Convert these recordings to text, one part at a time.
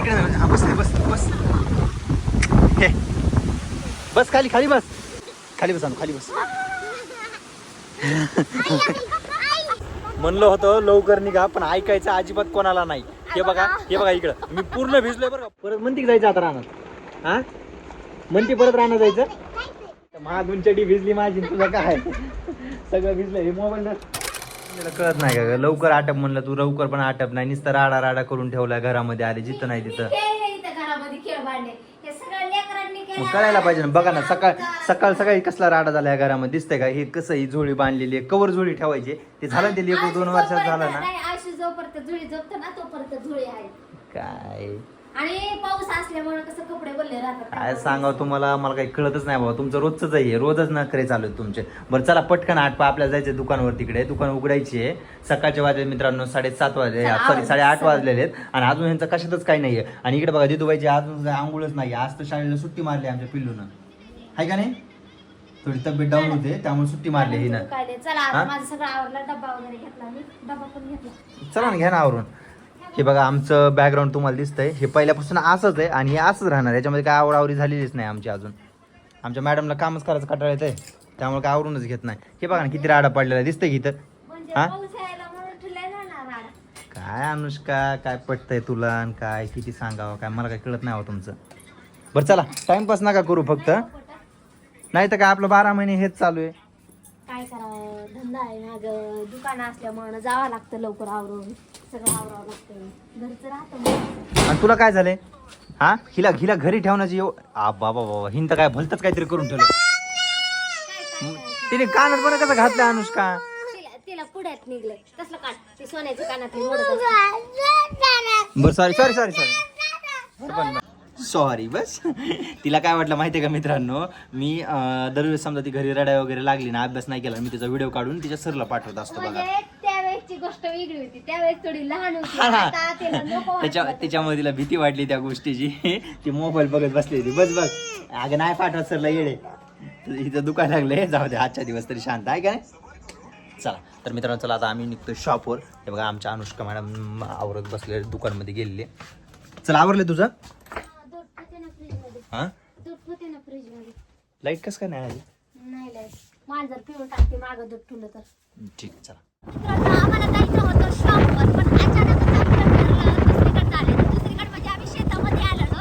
बस बस बस हे बस खाली खाली बस. खाली बस आणू खाली बस. म्हणलं होतं लवकर निघा पण ऐकायचं अजिबात कोणाला नाही. हे बघा हे बघा इकडं. मी पूर्ण भिजलोय बरं परत म्हणते की जायचं आता राहणार हा? म्हणते परत राहणार जायचं? महागुंचडी भिजली माझी तुझं काय? सगळं भिजलं. हे मोबाईल त्याला कळत नाही का ग? लवकर आटप म्हणलं तू लवकर पण आटप नाही. नुसतं राडा राडा करून ठेवलाय घरामध्ये आले जिथं नाही तिथं. खेळले इथं घरामध्ये खेळ भांडे. हे सगळं लेकरांनी केलं. मग करायला पाहिजे ना. बघा ना सकाळ सकाळ सकाळी कसला राडा झाला या घरामध्ये? दिसतंय का? हे कसं ही झोळी बांधलेली आहे? कवर झोळी ठेवायची? ते झालं ते एक दोन वर्षात झालं ना? आयुष्य जोपर्यंत झुळी झोपतो ना तोपर्यंत झुळी आहे. काय? आणि पाऊस असल्यामुळे कसं कपडे बोलले राहतात. काय सांगावं तुम्हाला? मला काही कळतच नाही बाबा. तुमचं रोजच आहे. रोजच नखरे चालू आहेत तुमचे. बरं चला पटकन आठ आपल्याला जायचं दुकानवर तिकडे. दुकान उघडायची आहे. सकाळच्या वाजले मित्रांनो साडेसात वाजले. चला, सॉरी आवरून साडेआठ चला. वाजलेले आहेत. आणि अजून यांचं कशातच काही नाहीये. आणि इकडे बघा दिदूबाईची अजून काही आंघोळच नाही आज तर शाळेला सुट्टी मारली आमच्या पिल्लूनं. आहे का नाही? थोडी तब्येत डाऊन होते त्यामुळे सुट्टी मारली हिनं. काय चला हा? आता माझं सगळं आवडला डब्बा वगैरे घेतला मी. डब्बा पण घेतला. चला ना घ्या ना आवरून. हे बघा आमचं बॅकग्राऊंड तुम्हाला दिसतंय. हे पहिल्यापासून असंच आहे आणि हे असंच राहणार याच्यामध्ये काय आवडावरी झालेलीच नाही आमची अजून. आमच्या मॅडमला कामच करायचं कंटाळा येतंय त्यामुळे काय आवरूनच घेत नाही. हे बघा ना किती राडा पडलेला आहे. दिसतंय की इथं. म्हणजे हा? ना ना. काय अनुष्का काय पटतंय तुला आणि काय किती सांगावं काय मला काय कळत नाही हो तुमचं. बरं चला टाइमपास नका करू फक्त. नाही तर काय आपलं बारा महिने हेच चालू आहे. काय करावं? धंदा आहे माग दुकान असल्यामुळे जावं लागतं लवकर आवरून. सगळं आवरावं लागतं घरचं राहतं मग. आणि तुला काय झालंय? हा? हिला हिला घरी ठेवण्याची आ बाबा बाबा हिन तर काय भलतच काहीतरी करून ठेवलं. तिने कानात पण कसं घातलं अनुष्का? तिला तिला पुढ्यात निघलं. कसलं कान ते सोन्याच्या कानातली मोडत बरं sorry sorry sorry sorry sorry बस. तिला काय वाटलं माहितीये का मित्रांनो? मी अं, दरवेळेस समजा ती घरी रडाय वगैरे लागली ना अभ्यास नाही केला मी तिचा व्हिडिओ काढून तिच्या सरला पाठवत असतो बघा. म्हणजे त्यावेळेसची गोष्ट वेगळी होती. त्यावेळेस थोडी लहान होती. हा, हा. आता तिला नको त्याच्या. त्याच्यामुळे तिला भीती वाटली त्या गोष्टीची. ती मोबाईल बघत बसली होती. बस बस. अगं नाही पाठवत सरला येडे हिचं दुकान लागलंय. जाऊ दे आजच्या दिवस तरी शांत आहे का नाही? चला. तर मित्रांनो चला आता आम्ही निघतो शॉपवर हे बघा आमच्या अनुष्का मॅडम आवरत बसले दुकानमध्ये गेलेले चला आवरले तुझं? दूध ठेवते ना फ्रीजमध्ये. हा? दूध ठेवते ना फ्रीजमध्ये. लाइट कसं काय नाही आली? नाही लाइट. मांजर पिऊन टाकते मागं दूध ठेवलं तर. ठीक आहे, चला मित्रांनो, आम्हाला जायचं होतं शॉपवर पण अचानकच आम्ही ठरलं दुसरीकडे आले दुसरीकडे म्हणजे आम्ही शेतामध्ये आलेलो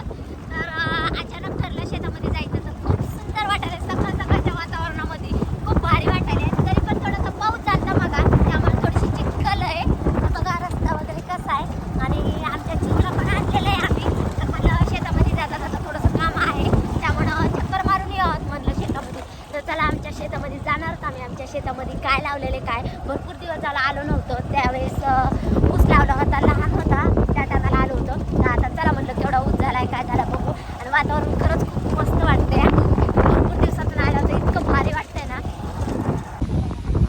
तर अं, अचानक ठरलं शेतामध्ये जायचं तर खूप सुंदर वाटायला सकाळ सकाळच्या वातावरणामध्ये खूप भारी वाटायला तरी पण थोडंसं पाऊस झाला बघा त्यामुळे थोडीशी चिखल आहे तर बघा रस्ता वगैरे कसा आहे आणि आमच्या चिखला पण आणलेलं आहे आम्ही तर म्हणलं शेतामध्ये जाता जाता थोडंसं काम आहे त्यामुळं चक्कर मारून यावं म्हणलं शेतामध्ये तर चला आमच्या शेतामध्ये जाणार आम्ही आमच्या शेतामध्ये काय लावलेले काय? भरपूर दिवस झाला आलो नव्हतो. त्यावेळेस ऊस लावला होता लहान होता. त्या टायमाला आलो होतो. आता चला म्हटलं केवढा ऊस झाला आहे काय झाला बघू. आणि वातावरण खरंच खूप मस्त वाटतंय. भरपूर दिवसातून आलं होतं. इतकं भारी वाटतंय ना.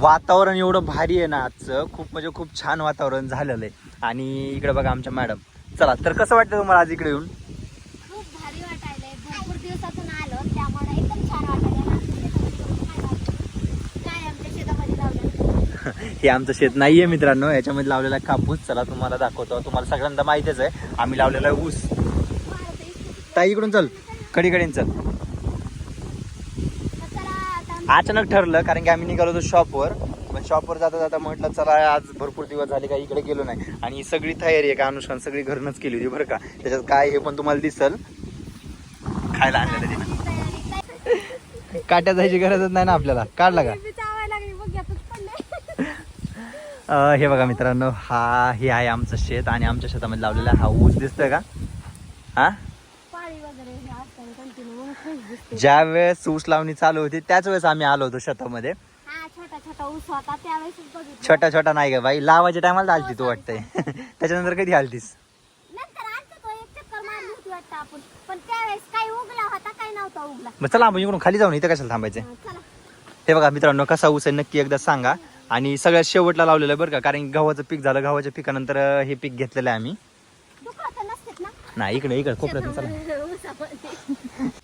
वातावरण एवढं भारी आहे ना आजचं. खूप म्हणजे खूप छान वातावरण झालेलं आहे. आणि इकडे बघा आमच्या मॅडम. चला तर कसं वाटतं तुम्हाला आज इकडे येऊन खूप भारी वाटायलंय भरपूर दिवसातून आलो त्यामुळे एकदम छान वाटायलंय काय आमच्या शेतामध्ये लावलं हे आमचं शेत नाहीये मित्रांनो याच्यामध्ये लावलेला कापूस. चला तुम्हाला दाखवतो. तुम्हाला सगळ्यांना माहितीच आहे आम्ही लावलेला आहे ऊस. ताई इकडून चल. कडीकडीन चल. अचानक ठरलं कारण की आम्ही निघालो होतो शॉपवर पण शॉपवर जाता जाता म्हटलं चला आज भरपूर दिवस झाले का इकडे गेलो नाही. आणि ही सगळी तयारी आहे का अनुष्कान सगळी घरूनच केली होती बरं का. त्याच्यात काय हे पण तुम्हाला दिसल. खायला आणलेलं काट्या जायची गरजच नाही ना आपल्याला. काढला का मी चावायला लागली बघ यातच पडले अं, हे बघा मित्रांनो हा हे आहे आमचं शेत आणि आमच्या शेतामध्ये लावलेला हा ऊस दिसतोय का? हा? हे ज्या वेळेस ऊस लावणी चालू होती त्याच वेळेस आम्ही आलो होतो शेतामध्ये. हा छोटा छोटा ऊस होता त्यावेळेस बघितलं. छोटा छोटा नाही का बाई लावायच्या टायमाला आलती तू वाटतंय. त्याच्यानंतर कधी आलतीस? मग चला आपण इकडून खाली जाऊन इथं कशाला थांबायचं हा, हे बघा मित्रांनो कसा ऊस आहे नक्की एकदा सांगा. आणि सगळ्यात शेवटला लावलेलं आहे बरं का कारण गव्हाचं पीक झालं गव्हाच्या पिकानंतर हे पीक घेतलेलं आहे आम्ही. नाही इकडे इकडे कोपऱ्यातून चला.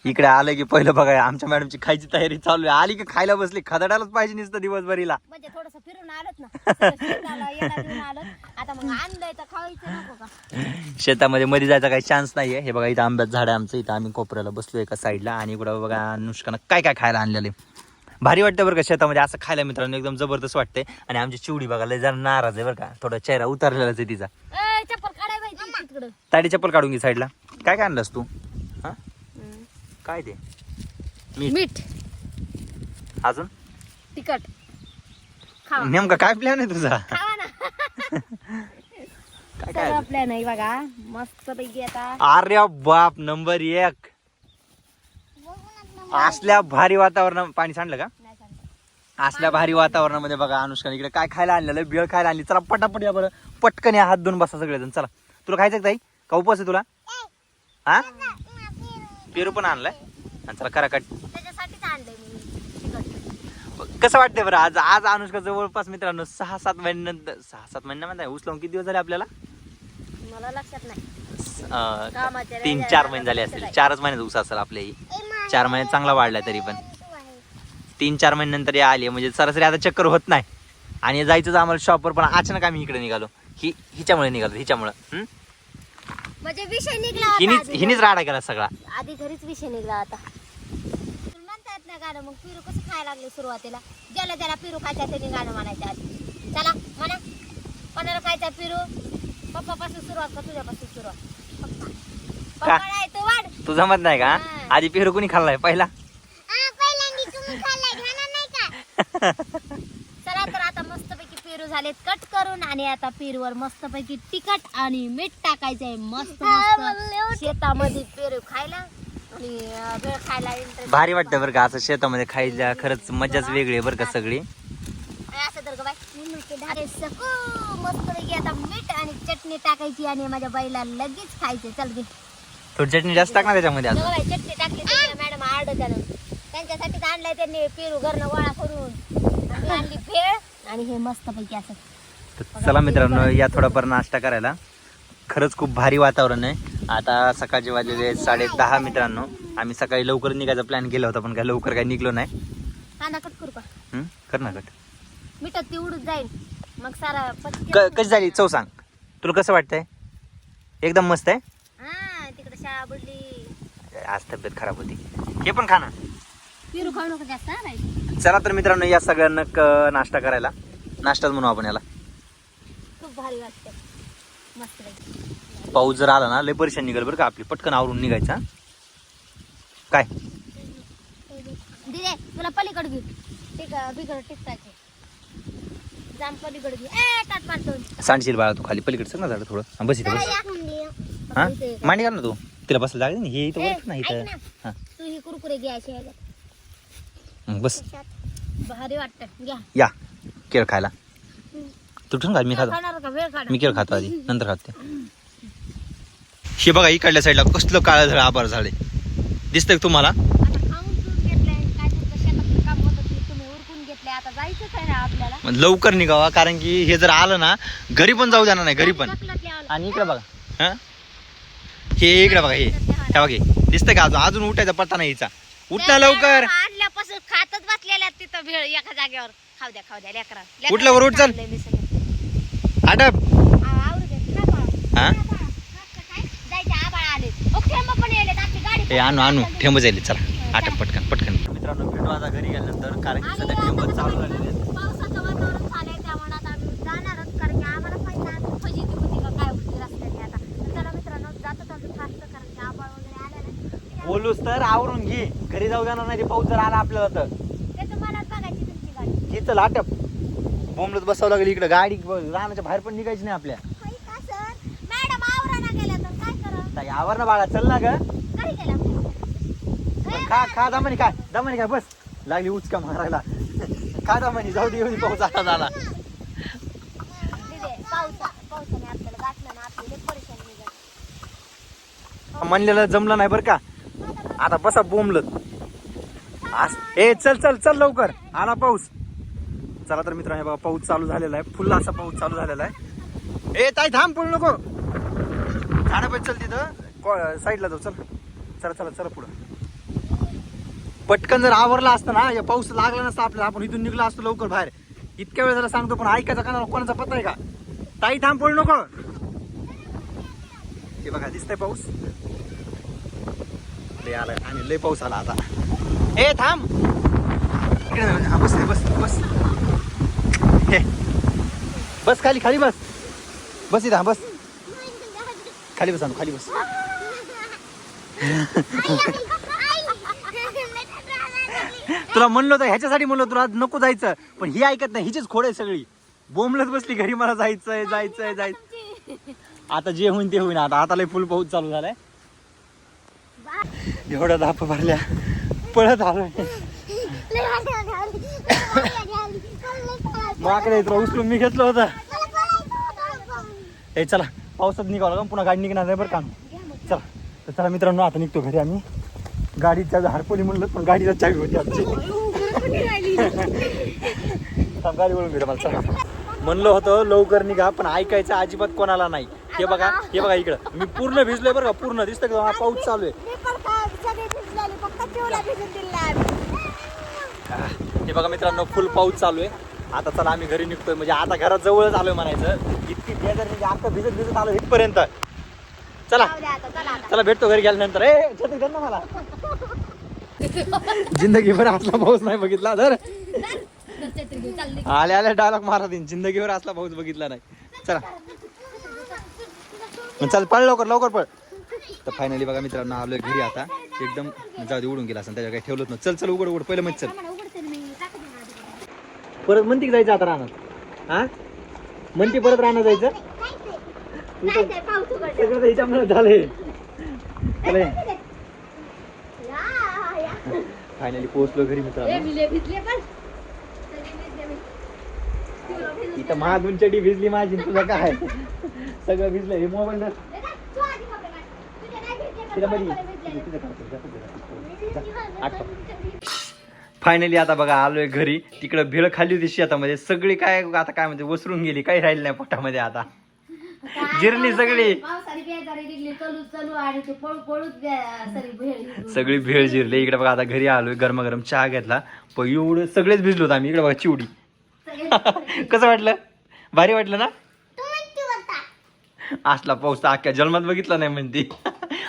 इकडे आलं की पहिलं बघा आमच्या मॅडमची खायची तयारी चालू आहे. आली की खायला बसली खदडायलाच पाहिजे नुसतं दिवसभरीला. म्हणजे थोडस फिरून आलोत ना. शेतामध्ये मध्ये जायचा काही चान्स नाहीये. हे बघा इथं आंब्यात झाड आहे आमचं. इथं आम्ही कोपऱ्याला बसलो एका साईडला आणि इकडं बघा अनुष्कानं काय काय खायला आणलेले भारी वाटतं बरं का शेतामध्ये. असं खायला मित्रांनो एकदम जबरदस्त वाटतंय. आणि आमची चिवडी बघा लय जरा नाराज आहे बरं का. थोडा चेहरा उतरलेलाच आहे तिचा. ए, चप्पल काढाय पाहिजे तिकडं. ताडी चप्पल काढून घे साईडला. काय काय आणलंस तू? हा? काय ते? मीठ. मीठ. अजून? तिखट. खावा. नेमका काय प्लॅन आहे तुझा? खावा ना. काय काय? सगळं प्लॅन आहे बघा. मस्त पैकी आता. अरे बाप नंबर एक. असल्या भारी वातावरण पाणी सांडलं का. असल्या भारी वातावरणामध्ये बघा अनुष्का इकडे काय खायला आणलेलं बिळ खायला आणली. चला पटापट या बरं. पटकन या हात धुवून बसा सगळेजण. चला. तुला खायचं ताई? का उपवास आहे तुला? हा? पेरू पण आणलाय. आणि चला करा कट. कसं वाटतंय बरं आज? आज अनुष्का जवळपास मित्रांनो सहा सात महिन्यानंतर सहा सात महिन्यामध्ये उचलावून किती दिवस झाले आपल्याला? मला लक्षात नाही. तीन चार महिने झाले असतील. चारच महिन्यात ऊस असेल आपल्या ही चार महिन्यात चांगला वाढला तरी पण. तीन चार महिन्यानंतर हे आली. म्हणजे सरासरी आता चक्कर होत नाही. आणि जायचंच आम्हाला शॉपवर पण अचानक आम्ही इकडे निघालो. ही हिच्यामुळे निघालो हिच्यामुळे? म्हणजे विषय निघला हिनीच. हिनीच राडा केला सगळा. आधी घरीच विषय निघला आता तुला म्हणता येत नाही गाणं मग पिरू कसं खायला लागले सुरुवातीला? ज्याला ज्याला पिरू खायचा त्याने गाणं म्हणायचं आधी. चला म्हणा. कोणाला खायचा पिरू? पप्पापासून सुरुवात का तुझ्यापासून सुरुवात? पप्पा पप्पा नाही तू वाढ. तू जमत नाही का. आधी पेरू कुणी खाल्लाय? पहिला? चला तर आता मस्तपैकी पेरू झालेत. कट करून आणि आता पेरूवर मस्तपैकी तिखट आणि मीठ टाकायचंय. मस्त मस्त. शेतामध्ये पेरू खायला आणि वेळ खायला भारी वाटतं बरं का असं शेतामध्ये खायला खरंच मजाच वेगळी आहे बरं का सगळी. असं तर ग बाई. अरे सकू मस्तपैकी आता मीठ आणि चटणी टाकायची आणि माझ्या बाईला लगेच खायचे चल घे. थोडी चटणी जास्त टाक ना त्याच्यामध्ये आता बाई, चटणी टाकली मॅडम त्यानं त्यांच्यासाठीच आणलाय त्यांनी पेरू घरनं गोळा करून. आणि आणली भेळ आणि हे मस्तपैकी असं. तर चला मित्रांनो या थोडाफार नाश्ता करायला. खरंच खूप भारी वातावरण आहे. आता सकाळचे वाजलेले साडे दहा मित्रांनो. आम्ही सकाळी लवकर निघायचा प्लॅन केला होता पण काय लवकर काय निघलो नाही. कांदा कट करू का? हं? कर ना कट. मिठात ती उडून जाईल मग सारा पटकन- क- कशी झाली? चव सांग. तुला कसं वाटतंय? एकदम मस्त आहे? आज तब्येत खराब होती. हे पण खा ना. पिरू खाऊ नको जास्त हा बाई. चला तर मित्रांनो या सगळ्यांना क- नाश्ता करायला. नाश्ताच म्हणू आपण याला. खूप भारी वाटतं मस्त पैकी. पाऊस जर आला ना लय परेशान निघाल बरं का आपली. पटकन आवरून निघायचा काय? दिदे तुला पलीकडे घेऊ. ठीक जाम पलीकडे घेऊ. ए ताट मारतो. सांडशील बाळा तू खाली. पलीकडे सर ना झाड थोडं. हा, बस इथं बस. हा? मांडी घाल ना तू. तिला बसायला जागा नाही हे इथं बस ना इथं. हा. तू ही कुरकुरे घ्यायचे ह्याच्यात. बस. भारी वाटतं. घ्या. या. केळ खायला. तू ठेवून खा मी खातो. खाणार का? वेळ काढा. मी केळ खातो आधी. नंतर खाते. हे बघा इकडल्या साईडला कसलं काळं झाड आभार झाडे दिसतंय का तुम्हाला? आता खाऊन पिऊन घेतलंय. काय तुमचं शेतातलं काम होतं ते तुम्ही उरकून घेतलंय. आता जायचंच आहे ना आपल्याला. मग लवकर निघावा कारण की हे जर आलं ना घरी पण जाऊ देणार नाही घरी पण. यावं आणि इकडे बघा. हा? हे इकडे बघा हे. हे बघा हे. दिसतंय का अजून? अजून उठायचा पत्ता नाही हिचा. उठला लवकर. आणल्यापासून खातच बसलेल्या तिथं भेळ एका जागेवर. खाऊ द्या खाऊ द्या लेकरा. उठलं वर उठ चल. आटप. हा? हे आणू आणू. ठेंब जाईल चला. आटप पटकन पटकन. मित्रांनो भेटू आता घरी गेल्यानंतर कारण की सध्या ठेंब चालू झालेले आहेत. पावसाचं वातावरण झालंय त्यामुळे आता आम्ही जाणारच कारण की आम्हाला पाहिजे आम्ही फजिती होती का काय होती रस्त्याने आता तर चला मित्रांनो जातो जातो फास्ट कारण की आबाळ वगैरे आल्या ना बोलूस तर आवरून घे. घरी जाऊ देणार नाही ते पाऊस जर आला आपल्याला तर. ते तुम्हाला बघायची तुमची गाडी. बोंबलत बसावं लागेल इकडे. गाडी रानाच्या बाहेर पण निघायची नाही आपल्या. होय का सर? मॅडम आवराना गेल्या तर काय करा? ताई, आवर ना बाळा. चल ना ग. खा खा दमानी खा. दमानी खा. बस. लागली उचका मारायला. खा दमानी जाऊ दे एवढी पाऊस आता झाला. दिदे पावसा पावसाने आपल्याला गाठलं ना आपली लई परेशानी निघत म्हणलेलं जमलं नाही बरं का? आता बसा बोंबलत. आस- ए चल चल चल लवकर. आला पाऊस. चला तर मित्रांनो आहे बघा पाऊस चालू झालेला आहे. फुल्ला असा पाऊस चालू झालेला आहे. ए ताई थांब पुढे नको. झाडं पण चल तिथं. साईडला जाऊ चल. चला चला चला पुढं. पटकन जर आवरला असतं ना या पाऊस लागला नसता आपल्याला आपण इथून निघलो असतो लवकर बाहेर. इतक्या वेळ जरा सांगतो पण ऐकायचा का कोणाचा पत्ता आहे का? ताई थांब पळू नको. हे बघा दिसतंय पाऊस. लय आला आणि लय पाऊस आला आता. ए थांब. इकडे म्हणजे. बस बस बस. बस खाली खाली बस. बस इथं बस. खाली बस खाली बस. तुला म्हणलं होतं ह्याच्यासाठी म्हणलं तुला नको जायचं. पण ही ऐकत नाही हिचीच खोड आहे सगळी. बोंबलत बसली घरी मला जायचंय जायचंय जायचं आता जे होईन ते होईन. आता आता लय फुल पाऊस चालू झालाय. एवढ्या धाप भरल्या पळत आलोय माकडे तुला उचलून मी घेतलं होतं. हे चला पावसात निघावं लागेल पुन्हा गाडी निघणार नाही बरं का? चला तर चला मित्रांनो आता निघतो घरी आम्ही. गाडीच्या हरपोली म्हणलं पण गाडीला चावी होती आमची. गाडी वळून घेतो मला चला. म्हणलं होतं लवकर निघा पण ऐकायचं अजिबात कोणाला नाही. हे बघा हे बघा इकडं. मी पूर्ण भिजलोय बरं का? पूर्ण दिसतं का? हा पाऊस चालू आहे. हे बघा मित्रांनो फुल पाऊस चालू आहे. आता चला आम्ही घरी निघतोय. म्हणजे आता घरात जवळच आलोय म्हणायचं. इतकी बेजार म्हणजे आता भिजत भिजत आलो इथपर्यंत. चला. चला भेटतो घरी गेल्यानंतर. ए छत्री ना मला. जिंदगीभर असला पाऊस नाही बघितला तर आले आले डायलॉग मारा दिन. जिंदगीभर असला पाऊस बघितला नाही. चला. चल पळ लवकर लवकर पळ. तर फायनली बघा मित्रांनो आलोय घरी आता एकदम जाऊ दे उडून गेला असं त्याच्या काही ठेवलंच नाही चल चल उघड उघड. पहिलं मग चल. परत म्हणते की जायचं आता राहणार हा? म्हणते परत राहणार जायचं? तू हिच्यामुळे फायनली पोहोचलो घरी मित्रांनो. इथं महादुंचडी भिजली माझी तुझं काय? सगळं भिजलं. हे मोबाईल फायनली आता बघा आलोय घरी. तिकडं भेळ खाल्ली होती शेतामध्ये. सगळी काय आता काय म्हणजे वसरून गेली. काही राहिली नाही पोटामध्ये आता. जिरली सगळी. सगळी भेळ जिरली. इकडे बघा आता घरी आलोय गरमागरम चहा घेतला. पण एवढं सगळेच भिजलो होतो आम्ही. इकडे बघा चिवडी. कसं वाटलं? भारी वाटलं ना? असला पाऊस अख्ख्या जन्मात बघितला नाही म्हणती.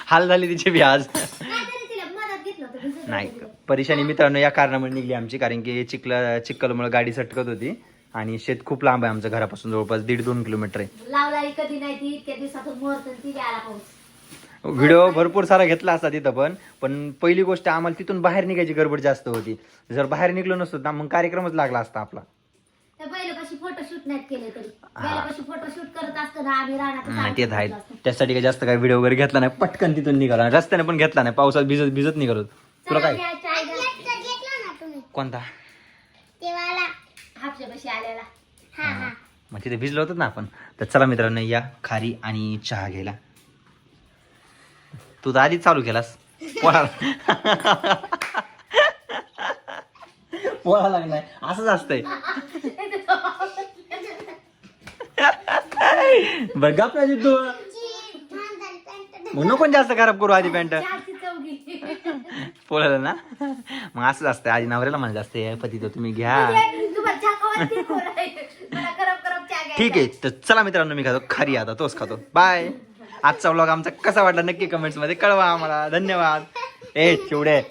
हाल झाली तिची बी आज. नाही परेशानी मित्रांनो या कारणामुळे निघली आमची कारण की चिखला चिखलमुळे गाडी सटकत होती आणि शेत खूप लांब आहे आमच्या घरापासून जवळपास दीड दोन किलोमीटर आहे. कधी नाही व्हिडिओ भरपूर सारा घेतला असता तिथं पण पण पहिली गोष्ट आम्हाला तिथून बाहेर निघायची गडबड जास्त होती. जर बाहेर निघलो नसतो ना मग कार्यक्रमच लागला असता आपला. त्या बैलापाशी फोटोशूट नाहीत केले तरी. बैलापाशी फोटोशूट करत असताना आम्ही राहणार ते आहेत. त्यासाठी काही जास्त काही व्हिडिओ वगैरे घेतला नाही. पटकन तिथून निघाला रस्त्याने पण घेतला नाही. पावसात भिजत भिजत निघालो तुला काय? कोणता? हापशापाशी आलेला. हा. मग तिथे भिजलो होतो ना आपण. तर चला मित्रांनो या खारी आणि चहा घ्यायला. तू तर आधीच चालू केलास. पोळा पोळा लागलाय. असंच असतंय. बरं गप ना तू मग नको ना जास्त खराब करू आधी पॅन्ट. पोळाला ना. मग असंच असतं आधी नवऱ्याला म्हणत असते पती तर तुम्ही घ्या. घ्यायचा. ठीक आहे तर चला मित्रांनो मी खातो खारी आता तोच खातो. बाय आजचा व्लॉग आमचा कसा वाटला नक्की कमेंट्समध्ये कळवा आम्हाला. धन्यवाद. ए चिवडे.